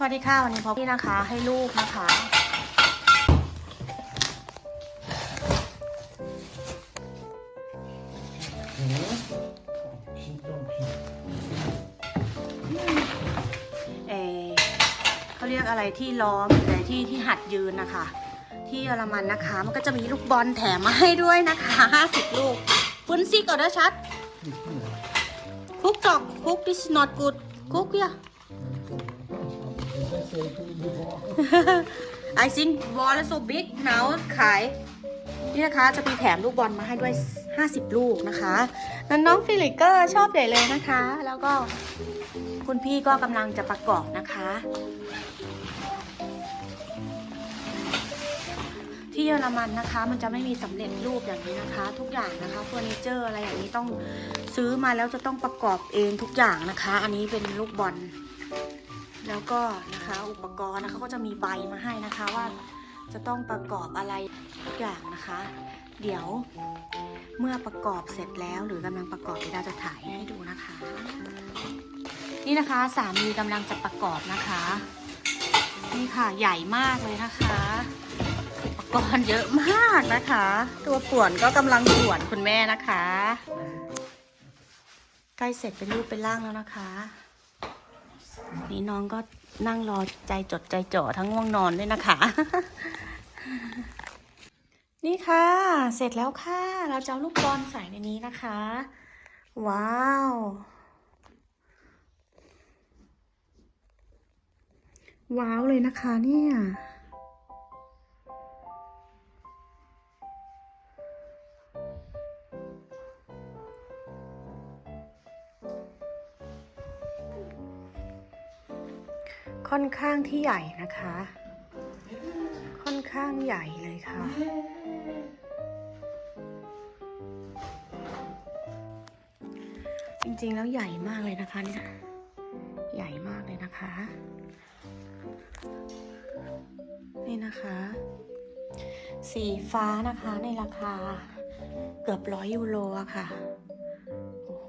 สวัสดีค่ะ วันนี้พอพี่นะคะให้ลูกนะคะเออเขาเรียกอะไรที่ล้อมหรือะไรที่ที่หัดยืนนะคะ ที่เยอรมันนะคะ มันก็จะมีลูกบอลแถมมาให้ด้วยนะคะ50ลูกฟุ้นซิกออเดอร์ชัดคุกตอกคุก this is not good คุกเนี่ย I think ball is so big now ขาย นี่นะคะจะมีแถมลูกบอลมาให้ด้วย 50 ลูกนะคะแล้วน้องฟิลิกกอร์ชอบใหญ่เลยนะคะ แล้วก็คุณพี่ก็กำลังจะประกอบนะคะ ที่เยอรมันนะคะ มันจะไม่มีสำเร็จรูปอย่างนี้นะคะ ทุกอย่างนะคะเฟอร์นิเจอร์อะไรอย่างนี้ต้องซื้อมาแล้วจะต้องประกอบเองทุกอย่างนะคะ อันนี้เป็นลูกบอล แล้วก็นะคะอุปกรณ์นะคะก็จะมีใบมาให้นะคะว่าจะต้องประกอบอะไรทุกอย่างนะคะ เดี๋ยวเมื่อประกอบเสร็จแล้ว หรือกำลังประกอบเราจะถ่ายให้ดูนะคะ นี่นะคะสามีกำลังจะประกอบนะคะ นี่ค่ะใหญ่มากเลยนะคะอุปกรณ์เยอะมากนะคะ ตัวป่วนก็กำลังป่วนคุณแม่นะคะ ใกล้เสร็จเป็นรูปเป็นร่างแล้วนะคะ นี่น้องก็นั่งรอใจจดใจจ่อทั้งง่วงนอนด้วยนะคะ นี่ค่ะ เสร็จแล้วค่ะ เราจะเอาลูกบอลใส่ในนี้นะคะ ว้าวว้าวเลยนะคะเนี่ย ค่อนข้างที่ใหญ่นะคะ ค่อนข้างใหญ่เลยค่ะ จริงๆแล้วใหญ่มากเลยนะคะเนี่ยใหญ่มากเลยนะคะ นี่นะคะ สีฟ้านะคะในราคาเกือบร้อยยูโรอะค่ะโอ้โห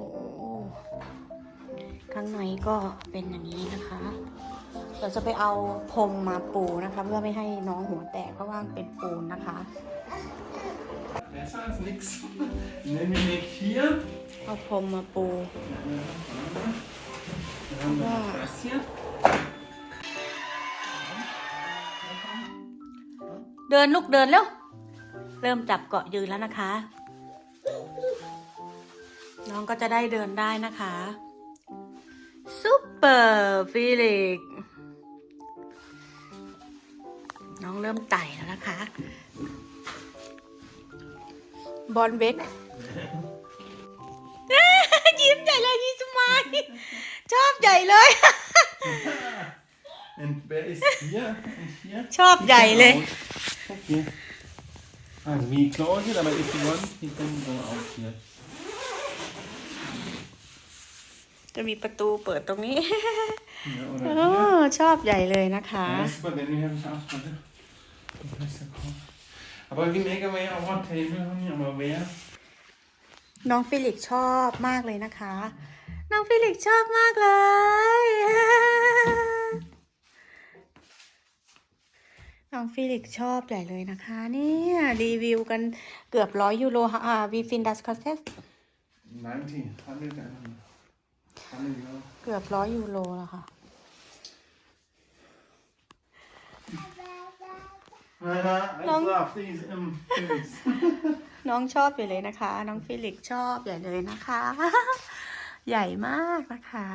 ข้างในก็เป็นอย่างนี้นะคะ เดี๋ยวจะไปเอาพรมมาปูนะคะ เพื่อไม่ให้น้องหัวแตกเพราะว่ามันเป็นปูนนะคะ Besser als nix. Nehmen wir nicht hier. เอาพรมมาปู Dann haben wir Ja. das hier. เดินลูกเดินเร็วเริ่มจับเกาะยืนแล้วนะคะ น้องก็จะได้เดินได้นะคะซูเปอร์ฟิลิก น้องเริ่มไต่แล้วนะคะ บอลเบกยิ้มใหญ่เลยยิ้มสมายชอบใหญ่เลย Und wer ist hier? Und hier? ชอบใหญ่เลย Guck hier. Also wie closet, aber if you want, you can go out here. จะมีประตูเปิดตรงนี้ Ja, โอ้ oder hier. ชอบใหญ่เลยนะคะ Ja, super, then we have a house, Aber wie mega wir ja auch ein Table haben, hier, aber wer? น้องฟิลิกชอบมากเลยนะคะ น้องฟิลิกชอบมากเลย น้องฟิลิกชอบใหญ่เลยนะคะเนี่ยรีวิวกันเกือบร้อยยูโรค่ะอ่าวีฟินดัสคอสเทส 90, 100, 100 Euro. เกือบร้อยยูโรแล้วค่ะ I Long- love these um, things. น้องชอบอยู่เลยนะคะ น้องฟิลิกชอบใหญ่เลยนะคะ ใหญ่มากนะคะ